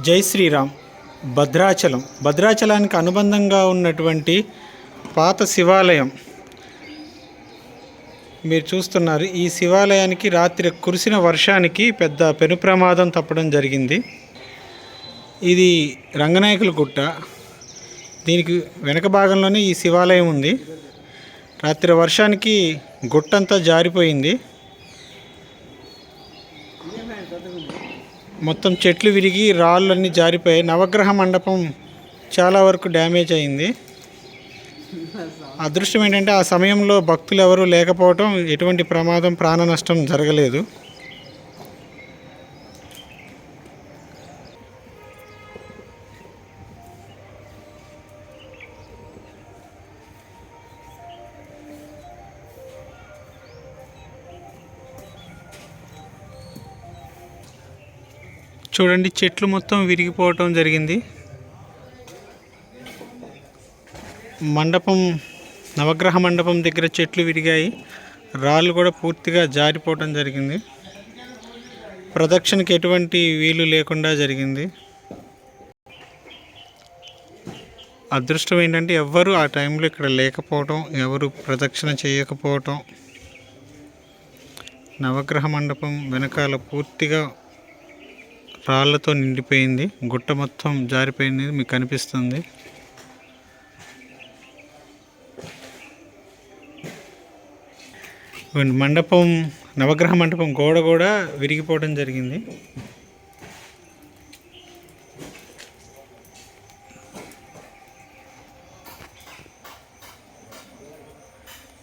జై శ్రీరామ్. భద్రాచలం. భద్రాచలానికి అనుబంధంగా ఉన్నటువంటి పాత శివాలయం. మీరు చూస్తున్నారు ఈ శివాలయానికి రాత్రి కురిసిన వర్షానికి పెద్ద పెను ప్రమాదం తప్పడం జరిగింది. ఇది రంగనాయకుల గుట్ట. దీనికి వెనక భాగంలోనే ఈ శివాలయం ఉంది. రాత్రి వర్షానికి గుట్టంతా జారిపోయింది. మొత్తం చెట్లు విరిగి రాళ్ళన్నీ జారిపోయాయి. నవగ్రహ మండపం చాలా వరకు డ్యామేజ్ అయింది. అదృష్టం ఏంటంటే ఆ సమయంలో భక్తులు ఎవరూ లేకపోవటం ఎటువంటి ప్రమాదం ప్రాణ నష్టం జరగలేదు. చూడండి చెట్లు మొత్తం విరిగిపోవటం జరిగింది. మండపం నవగ్రహ మండపం దగ్గర చెట్లు విరిగాయి. రాళ్ళు కూడా పూర్తిగా జారిపోవటం జరిగింది. ప్రదక్షిణకి ఎటువంటి వీలు లేకుండా జరిగింది. అదృష్టం ఏంటంటే ఎవ్వరూ ఆ టైంలో ఇక్కడ లేకపోవటం ఎవరు ప్రదక్షిణ చేయకపోవటం. నవగ్రహ మండపం వెనకాల పూర్తిగా రాళ్ళతో నిండిపోయింది. గుట్ట మొత్తం జారిపోయింది మీకు కనిపిస్తుంది. మండపం నవగ్రహ మండపం గోడ కూడా విరిగిపోవడం జరిగింది.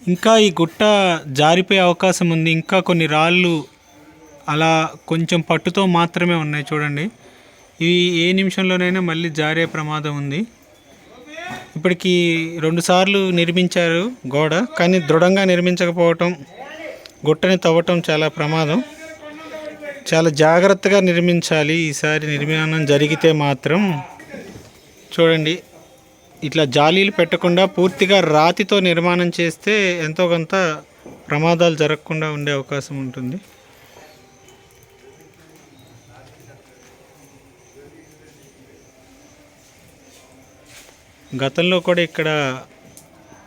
ఇంకా ఈ గుట్ట జారిపోయే అవకాశం ఉంది. ఇంకా కొన్ని రాళ్ళు అలా కొంచెం పట్టుతో మాత్రమే ఉన్నాయి చూడండి. ఇవి ఏ నిమిషంలోనైనా మళ్ళీ జారే ప్రమాదం ఉంది. ఇప్పటికి రెండుసార్లు నిర్మించారు గోడ కానీ దృఢంగా నిర్మించకపోవటం గుట్టని తవ్వటం చాలా ప్రమాదం. చాలా జాగ్రత్తగా నిర్మించాలి. ఈసారి నిర్మాణం జరిగితే మాత్రం చూడండి. ఇట్లా జాలీలు పెట్టకుండా పూర్తిగా రాతితో నిర్మాణం చేస్తే ఎంతో కొంత ప్రమాదాలు జరగకుండా ఉండే అవకాశం ఉంటుంది. గతంలో కూడా ఇక్కడ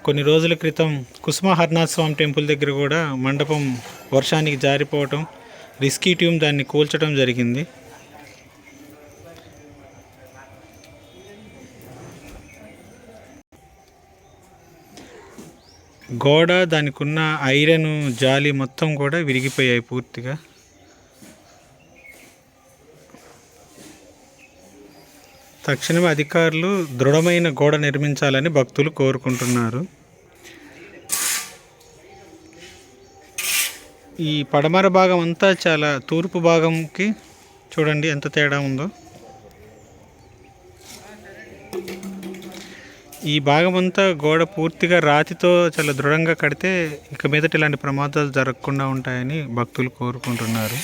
కొన్ని రోజుల క్రితం కుసుమ హర్నాథ్ స్వామి టెంపుల్ దగ్గర కూడా మండపం వర్షానికి జారిపోవటం రిస్కీ ట్యూమ్ దాన్ని కూల్చడం జరిగింది. గోడ దానికి ఉన్న ఐరన్ జాలి మొత్తం కూడా విరిగిపోయాయి పూర్తిగా. తక్షణమే అధికారులు దృఢమైన గోడ నిర్మించాలని భక్తులు కోరుకుంటున్నారు. ఈ పడమర భాగం అంతా చాలా తూర్పు భాగంకి చూడండి ఎంత తేడా ఉందో. ఈ భాగం అంతా గోడ పూర్తిగా రాతితో చాలా దృఢంగా కడితే ఇక మీదట ఇలాంటి ప్రమాదాలు జరగకుండా ఉంటాయని భక్తులు కోరుకుంటున్నారు.